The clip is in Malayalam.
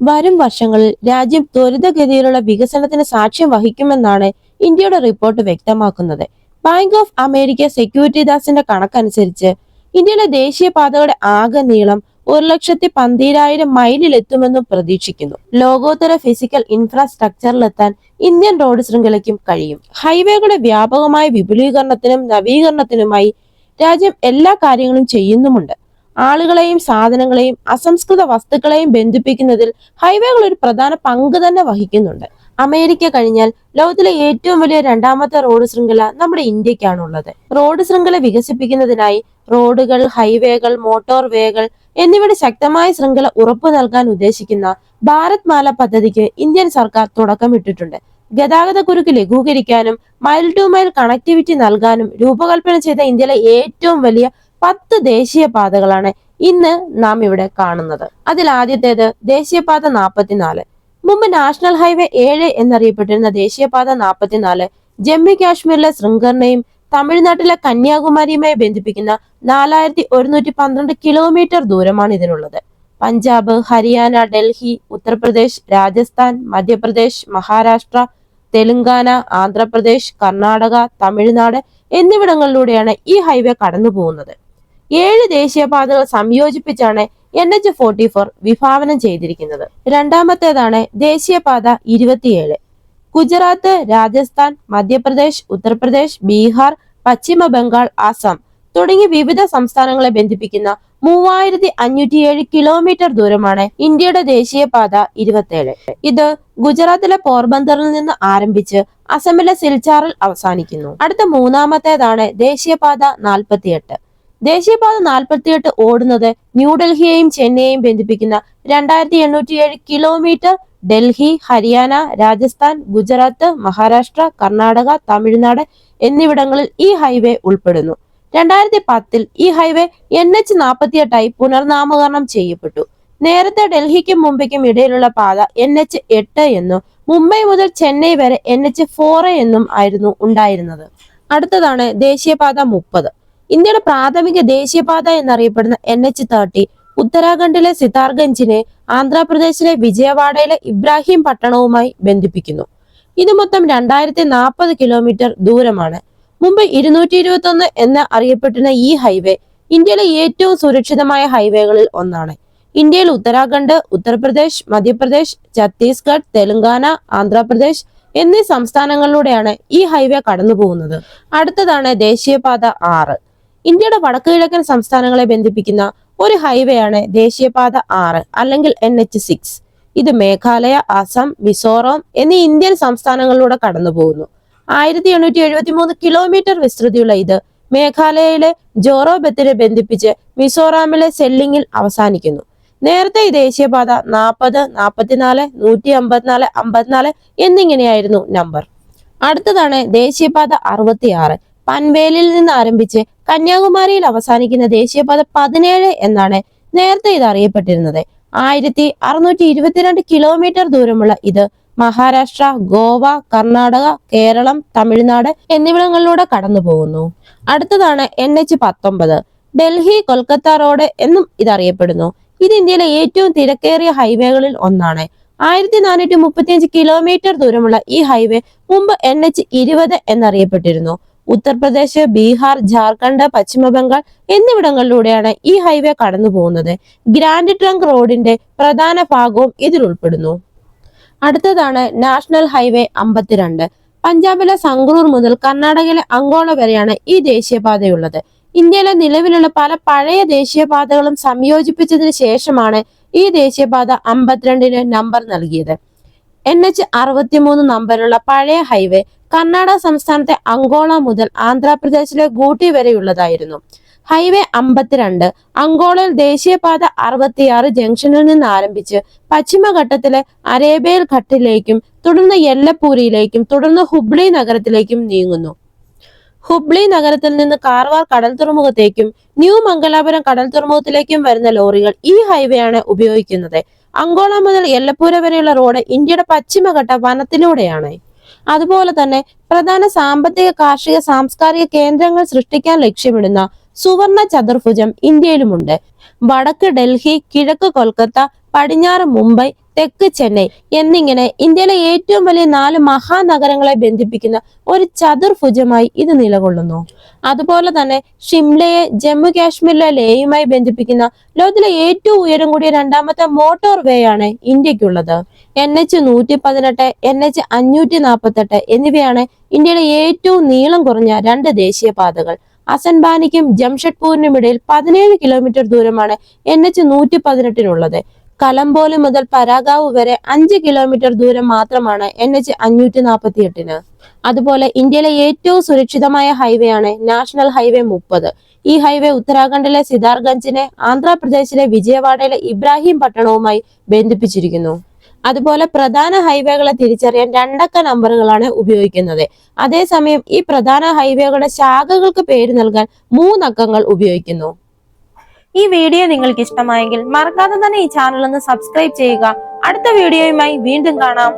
വരും വർഷങ്ങളിൽ രാജ്യം ത്വരിതഗതിയിലുള്ള വികസനത്തിന് സാക്ഷ്യം വഹിക്കുമെന്നാണ് ഇന്ത്യയുടെ റിപ്പോർട്ട് വ്യക്തമാക്കുന്നത്. ബാങ്ക് ഓഫ് അമേരിക്ക സെക്യൂരിറ്റി ദാസിന്റെ കണക്കനുസരിച്ച് ഇന്ത്യയുടെ ദേശീയ പാതകളുടെ ആകെ നീളം ഒരു ലക്ഷത്തി പന്തീരായിരം മൈലിൽ എത്തുമെന്നും പ്രതീക്ഷിക്കുന്നു. ലോകോത്തര ഫിസിക്കൽ ഇൻഫ്രാസ്ട്രക്ചറിലെത്താൻ ഇന്ത്യൻ റോഡ് ശൃംഖലയ്ക്കും കഴിയും. ഹൈവേകളുടെ വ്യാപകമായ വിപുലീകരണത്തിനും നവീകരണത്തിനുമായി രാജ്യം എല്ലാ കാര്യങ്ങളും ചെയ്യുന്നുമുണ്ട്. ആളുകളെയും സാധനങ്ങളെയും അസംസ്കൃത വസ്തുക്കളെയും ബന്ധിപ്പിക്കുന്നതിൽ ഹൈവേകൾ ഒരു പ്രധാന പങ്ക് തന്നെ വഹിക്കുന്നുണ്ട്. അമേരിക്ക കഴിഞ്ഞാൽ ലോകത്തിലെ ഏറ്റവും വലിയ രണ്ടാമത്തെ റോഡ് ശൃംഖല നമ്മുടെ ഇന്ത്യക്കാണുള്ളത്. റോഡ് ശൃംഖല വികസിപ്പിക്കുന്നതിനായി റോഡുകൾ ഹൈവേകൾ മോട്ടോർ വേകൾ എന്നിവയുടെ ശക്തമായ ശൃംഖല ഉറപ്പു നൽകാൻ ഉദ്ദേശിക്കുന്ന ഭാരത് മാല പദ്ധതിക്ക് ഇന്ത്യൻ സർക്കാർ തുടക്കമിട്ടിട്ടുണ്ട്. ഗതാഗത കുരുക്ക് ലഘൂകരിക്കാനും മൈൽ ടു മൈൽ കണക്ടിവിറ്റി നൽകാനും രൂപകൽപ്പന ചെയ്ത ഇന്ത്യയിലെ ഏറ്റവും വലിയ പത്ത് ദേശീയപാതകളാണ് ഇന്ന് നാം ഇവിടെ കാണുന്നത്. അതിൽ ആദ്യത്തേത് ദേശീയപാത നാൽപ്പത്തിനാല് മുമ്പ് നാഷണൽ ഹൈവേ ഏഴ് എന്നറിയപ്പെട്ടിരുന്ന ദേശീയപാത നാൽപ്പത്തിനാല് ജമ്മു കാശ്മീരിലെ ശൃംഗറിനെയും തമിഴ്നാട്ടിലെ കന്യാകുമാരിയുമായി ബന്ധിപ്പിക്കുന്ന നാലായിരത്തി ഒരുന്നൂറ്റി പന്ത്രണ്ട് കിലോമീറ്റർ ദൂരമാണ് ഇതിനുള്ളത്. പഞ്ചാബ് ഹരിയാന ഡൽഹി ഉത്തർപ്രദേശ് രാജസ്ഥാൻ മധ്യപ്രദേശ് മഹാരാഷ്ട്ര തെലുങ്കാന ആന്ധ്രാപ്രദേശ് കർണാടക തമിഴ്നാട് എന്നിവിടങ്ങളിലൂടെയാണ് ഈ ഹൈവേ കടന്നു പോകുന്നത് ഏഴ് ദേശീയപാതകൾ സംയോജിപ്പിച്ചാണ് എൻ എച്ച് ഫോർട്ടി ഫോർ വിഭാവനം ചെയ്തിരിക്കുന്നത്. രണ്ടാമത്തേതാണ് ദേശീയപാത ഇരുപത്തിയേഴ്. ഗുജറാത്ത് രാജസ്ഥാൻ മധ്യപ്രദേശ് ഉത്തർപ്രദേശ് ബീഹാർ പശ്ചിമ ബംഗാൾ ആസാം തുടങ്ങി വിവിധ സംസ്ഥാനങ്ങളെ ബന്ധിപ്പിക്കുന്ന മൂവായിരത്തി അഞ്ഞൂറ്റിയേഴ് കിലോമീറ്റർ ദൂരമാണ് ഇന്ത്യയുടെ ദേശീയപാത ഇരുപത്തിയേഴ്. ഇത് ഗുജറാത്തിലെ പോർബന്ദറിൽ നിന്ന് ആരംഭിച്ച് അസമിലെ സിൽച്ചാറിൽ അവസാനിക്കുന്നു. അടുത്ത മൂന്നാമത്തേതാണ് ദേശീയപാത നാൽപ്പത്തിയെട്ട്. ദേശീയപാത നാൽപ്പത്തിയെട്ട് ഓടുന്നത് ന്യൂഡൽഹിയെയും ചെന്നൈയെയും ബന്ധിപ്പിക്കുന്ന രണ്ടായിരത്തി എണ്ണൂറ്റിയേഴ് കിലോമീറ്റർ ഡൽഹി ഹരിയാന രാജസ്ഥാൻ ഗുജറാത്ത് മഹാരാഷ്ട്ര കർണാടക തമിഴ്നാട് എന്നിവിടങ്ങളിൽ ഈ ഹൈവേ ഉൾപ്പെടുന്നു. രണ്ടായിരത്തി പത്തിൽ ഈ ഹൈവേ എൻ എച്ച് നാൽപ്പത്തിയെട്ടായി പുനർനാമകരണം ചെയ്യപ്പെട്ടു. നേരത്തെ ഡൽഹിക്കും മുംബൈക്കും ഇടയിലുള്ള പാത എൻ എച്ച് എട്ട് എന്നും മുംബൈ മുതൽ ചെന്നൈ വരെ എൻ എച്ച് ഫോർ എന്നും ആയിരുന്നു ഉണ്ടായിരുന്നത്. അടുത്തതാണ് ദേശീയപാത മുപ്പത്. ഇന്ത്യയുടെ പ്രാഥമിക ദേശീയപാത എന്നറിയപ്പെടുന്ന എൻ എച്ച് തേർട്ടി ഉത്തരാഖണ്ഡിലെ സിതാർഗഞ്ചിനെ ആന്ധ്രാപ്രദേശിലെ വിജയവാഡയിലെ ഇബ്രാഹിം പട്ടണവുമായി ബന്ധിപ്പിക്കുന്നു. ഇത് മൊത്തം രണ്ടായിരത്തി നാൽപ്പത് കിലോമീറ്റർ ദൂരമാണ്. മുമ്പ് ഇരുന്നൂറ്റി ഇരുപത്തി ഒന്ന് എന്ന് അറിയപ്പെട്ടിരുന്ന ഈ ഹൈവേ ഇന്ത്യയിലെ ഏറ്റവും സുരക്ഷിതമായ ഹൈവേകളിൽ ഒന്നാണ്. ഇന്ത്യയിൽ ഉത്തരാഖണ്ഡ് ഉത്തർപ്രദേശ് മധ്യപ്രദേശ് ഛത്തീസ്ഗഡ് തെലങ്കാന ആന്ധ്രാപ്രദേശ് എന്നീ സംസ്ഥാനങ്ങളിലൂടെയാണ് ഈ ഹൈവേ കടന്നു പോകുന്നത് അടുത്തതാണ് ദേശീയപാത ആറ്. ഇന്ത്യയുടെ വടക്കുകിഴക്കൻ സംസ്ഥാനങ്ങളെ ബന്ധിപ്പിക്കുന്ന ഒരു ഹൈവേ ആണ് ദേശീയപാത ആറ് അല്ലെങ്കിൽ എൻ എച്ച് സിക്സ് ഇത് മേഘാലയ ആസാം മിസോറാം എന്നീ ഇന്ത്യൻ സംസ്ഥാനങ്ങളിലൂടെ കടന്നു പോകുന്നു ആയിരത്തി എണ്ണൂറ്റി എഴുപത്തി മൂന്ന് കിലോമീറ്റർ വിസ്തൃതിയുള്ള ഇത് മേഘാലയയിലെ ജോറോബത്തിനെ ബന്ധിപ്പിച്ച് മിസോറാമിലെ സെല്ലിങ്ങിൽ അവസാനിക്കുന്നു. നേരത്തെ ഈ ദേശീയപാത നാൽപ്പത് നാൽപ്പത്തിനാല് നൂറ്റി അമ്പത്തിനാല് അമ്പത്തിനാല് എന്നിങ്ങനെയായിരുന്നു നമ്പർ അടുത്തതാണ് ദേശീയപാത അറുപത്തിയാറ് പൻവേലിൽ നിന്ന് ആരംഭിച്ച് കന്യാകുമാരിയിൽ അവസാനിക്കുന്ന ദേശീയപാത പതിനേഴ് എന്നാണ് നേരത്തെ ഇത് അറിയപ്പെട്ടിരുന്നത്. ആയിരത്തി അറുന്നൂറ്റി ഇരുപത്തിരണ്ട് കിലോമീറ്റർ ദൂരമുള്ള ഇത് മഹാരാഷ്ട്ര ഗോവ കർണാടക കേരളം തമിഴ്നാട് എന്നിവിടങ്ങളിലൂടെ കടന്നു പോകുന്നു അടുത്തതാണ് എൻ എച്ച് പത്തൊമ്പത്. ഡൽഹി കൊൽക്കത്ത റോഡ് എന്നും ഇതറിയപ്പെടുന്നു. ഇത് ഇന്ത്യയിലെ ഏറ്റവും തിരക്കേറിയ ഹൈവേകളിൽ ഒന്നാണ്. ആയിരത്തി നാനൂറ്റി മുപ്പത്തിയഞ്ച് കിലോമീറ്റർ ദൂരമുള്ള ഈ ഹൈവേ മുമ്പ് എൻ എച്ച് ഇരുപത് എന്നറിയപ്പെട്ടിരുന്നു. ഉത്തർപ്രദേശ് ബീഹാർ ജാർഖണ്ഡ് പശ്ചിമബംഗാൾ എന്നിവിടങ്ങളിലൂടെയാണ് ഈ ഹൈവേ കടന്നു പോകുന്നത്. ഗ്രാൻഡ് ട്രങ്ക് റോഡിന്റെ പ്രധാന ഭാഗവും ഇതിൽ ഉൾപ്പെടുന്നു. അടുത്തതാണ് നാഷണൽ ഹൈവേ അമ്പത്തിരണ്ട്. പഞ്ചാബിലെ സംഗ്രൂർ മുതൽ കർണാടകയിലെ അങ്കോള വരെയാണ് ഈ ദേശീയപാതയുള്ളത്. ഇന്ത്യയിലെ നിലവിലുള്ള പല പഴയ ദേശീയപാതകളും സംയോജിപ്പിച്ചതിന് ശേഷമാണ് ഈ ദേശീയപാത അമ്പത്തിരണ്ടിന് നമ്പർ നൽകിയത്. എൻ എച്ച് അറുപത്തിമൂന്ന് നമ്പറുള്ള പഴയ ഹൈവേ കർണാടക സംസ്ഥാനത്തെ അങ്കോള മുതൽ ആന്ധ്രാപ്രദേശിലെ ഗൂട്ടി വരെയുള്ളതായിരുന്നു. ഹൈവേ അമ്പത്തിരണ്ട് അങ്കോളയിൽ ദേശീയപാത അറുപത്തിയാറ് ജംഗ്ഷനിൽ നിന്ന് ആരംഭിച്ച് പശ്ചിമഘട്ടത്തിലെ അരേബേൽ ഘട്ടിലേക്കും തുടർന്ന് യെല്ലപ്പൂരിയിലേക്കും തുടർന്ന് ഹുബ്ലി നഗരത്തിലേക്കും നീങ്ങുന്നു. ഹുബ്ലി നഗരത്തിൽ നിന്ന് കാർവാർ കടൽ തുറമുഖത്തേക്കും ന്യൂ മംഗലാപുരം കടൽ തുറമുഖത്തിലേക്കും വരുന്ന ലോറികൾ ഈ ഹൈവേയാണ് ഉപയോഗിക്കുന്നത്. അങ്കോള മുതൽ എല്ലപ്പൂര വരെയുള്ള റോഡ് ഇന്ത്യയുടെ പശ്ചിമഘട്ട വനത്തിലൂടെയാണ്. അതുപോലെ തന്നെ പ്രധാന സാമ്പത്തിക കാർഷിക സാംസ്കാരിക കേന്ദ്രങ്ങൾ സൃഷ്ടിക്കാൻ ലക്ഷ്യമിടുന്ന സുവർണ ചതുർഭുജം ഇന്ത്യയിലുമുണ്ട്. വടക്ക് ഡൽഹി കിഴക്ക് കൊൽക്കത്ത പടിഞ്ഞാറ് മുംബൈ തെക്ക് ചെന്നൈ എന്നിങ്ങനെ ഇന്ത്യയിലെ ഏറ്റവും വലിയ നാല് മഹാനഗരങ്ങളെ ബന്ധിപ്പിക്കുന്ന ഒരു ചതുർഭുജമായി ഇത് നിലകൊള്ളുന്നു. അതുപോലെ തന്നെ ഷിംലയെ ജമ്മു കാശ്മീരിലെ ലേയുമായി ബന്ധിപ്പിക്കുന്ന ലോകത്തിലെ ഏറ്റവും ഉയരം കൂടിയ രണ്ടാമത്തെ മോട്ടോർ വേ ആണ് ഇന്ത്യക്കുള്ളത്. എൻ എച്ച് നൂറ്റി പതിനെട്ട് എൻ എച്ച് അഞ്ഞൂറ്റി നാൽപ്പത്തെട്ട് എന്നിവയാണ് ഇന്ത്യയിലെ ഏറ്റവും നീളം കുറഞ്ഞ രണ്ട് ദേശീയപാതകൾ. അസൻബാനിക്കും ജംഷഡ്പൂരിനും ഇടയിൽ പതിനേഴ് കിലോമീറ്റർ ദൂരമാണ് എൻ എച്ച് നൂറ്റി പതിനെട്ടിനുള്ളത് കലംബോലി മുതൽ പരാഗാവ് വരെ അഞ്ച് കിലോമീറ്റർ ദൂരം മാത്രമാണ് എൻ എച്ച് അഞ്ഞൂറ്റി നാൽപ്പത്തി എട്ടിന് അതുപോലെ ഇന്ത്യയിലെ ഏറ്റവും സുരക്ഷിതമായ ഹൈവേ ആണ് നാഷണൽ ഹൈവേ മുപ്പത്. ഈ ഹൈവേ ഉത്തരാഖണ്ഡിലെ സിദാർഗഞ്ചിനെ ആന്ധ്രാപ്രദേശിലെ വിജയവാഡയിലെ ഇബ്രാഹിം പട്ടണവുമായി ബന്ധിപ്പിച്ചിരിക്കുന്നു. അതുപോലെ പ്രധാന ഹൈവേകളെ തിരിച്ചറിയാൻ രണ്ടക്ക നമ്പറുകളാണ് ഉപയോഗിക്കുന്നത്. അതേസമയം ഈ പ്രധാന ഹൈവേകളുടെ ശാഖകൾക്ക് പേര് നൽകാൻ മൂന്നക്കങ്ങൾ ഉപയോഗിക്കുന്നു. ഈ വീഡിയോ നിങ്ങൾക്ക് ഇഷ്ടമായെങ്കിൽ മറക്കാതെ തന്നെ ഈ ചാനൽ ഒന്ന് സബ്സ്ക്രൈബ് ചെയ്യുക. അടുത്ത വീഡിയോയുമായി വീണ്ടും കാണാം.